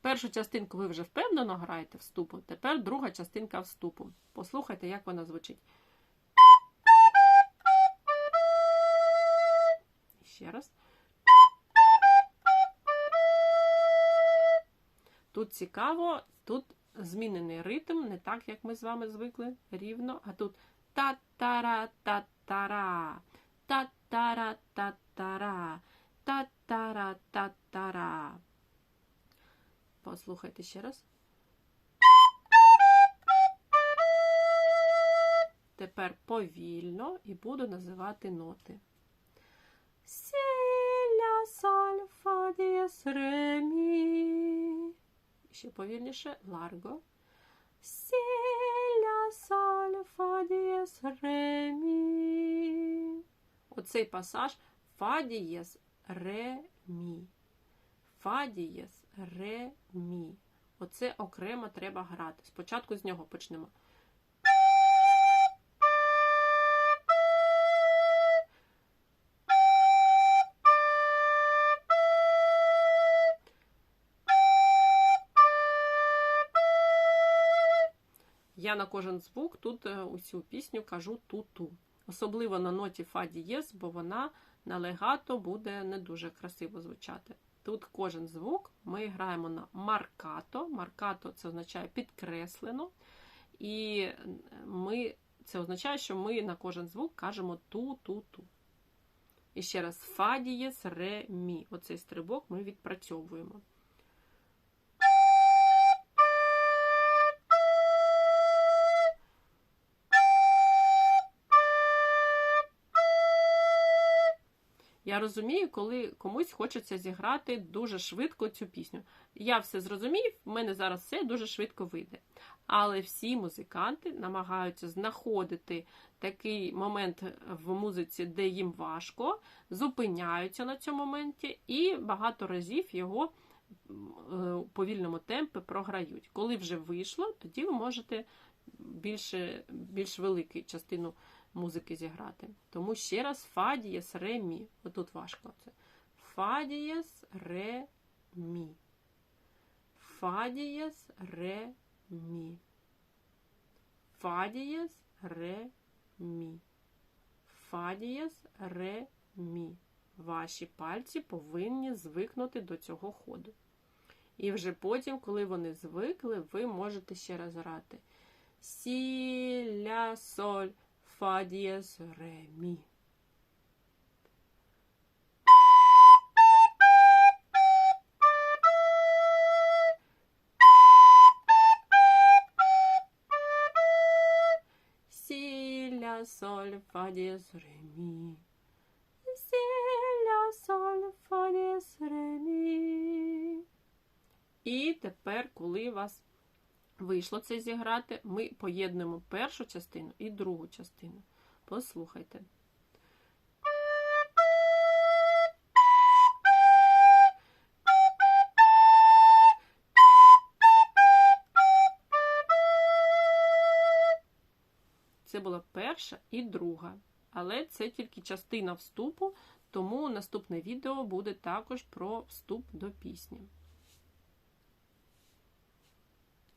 Першу частинку ви вже впевнено граєте вступу, тепер друга частинка вступу. Послухайте, як вона звучить. Ще раз. Тут цікаво, тут змінений ритм, не так, як ми з вами звикли рівно, а тут та-тара, та-тара, та-тара, та-тара, та-тара, та-тара. Послухайте ще раз. Тепер повільно і буду називати ноти. Сі, ля, соль, фа, дієс, ре, мі. Ще повільніше. Ларго. Сі, ля, соль, фа, дієс, ре, мі. Оцей пасаж фа дієс, ре, мі. Фа дієс, ре, мі. Оце окремо треба грати. Спочатку з нього почнемо. Я на кожен звук тут е, усю пісню кажу ту-ту. Особливо на ноті фа дієс, бо вона на легато буде не дуже красиво звучати. Тут кожен звук ми граємо на маркато. Маркато це означає підкреслено. І ми, це означає, що ми на кожен звук кажемо ту-ту-ту. І ще раз фа дієс, ре, мі. Оцей стрибок ми відпрацьовуємо. Я розумію, коли комусь хочеться зіграти дуже швидко цю пісню. Я все зрозумів, в мене зараз все дуже швидко вийде. Але всі музиканти намагаються знаходити такий момент в музиці, де їм важко, зупиняються на цьому моменті і багато разів його у повільному темпі програють. Коли вже вийшло, тоді ви можете більше, більш велику частину музики зіграти. Тому ще раз фа дієс, ре, мі. Отут важко це. Фа дієс, ре, мі. Фа дієс, ре, мі. Фа ре, мі. Фа ре, мі. Ваші пальці повинні звикнути до цього ходу. І вже потім, коли вони звикли, ви можете ще раз грати. Сі, ля, соль, фа, дієс, ре, мі. Сі, ля, соль, фа, дієс, ре, мі. Сі, ля, соль, фа, дієс, ре, мі. І тепер, коли у вас вийшло це зіграти, ми поєднуємо першу частину і другу частину. Послухайте. Це була перша і друга. Але це тільки частина вступу, тому наступне відео буде також про вступ до пісні.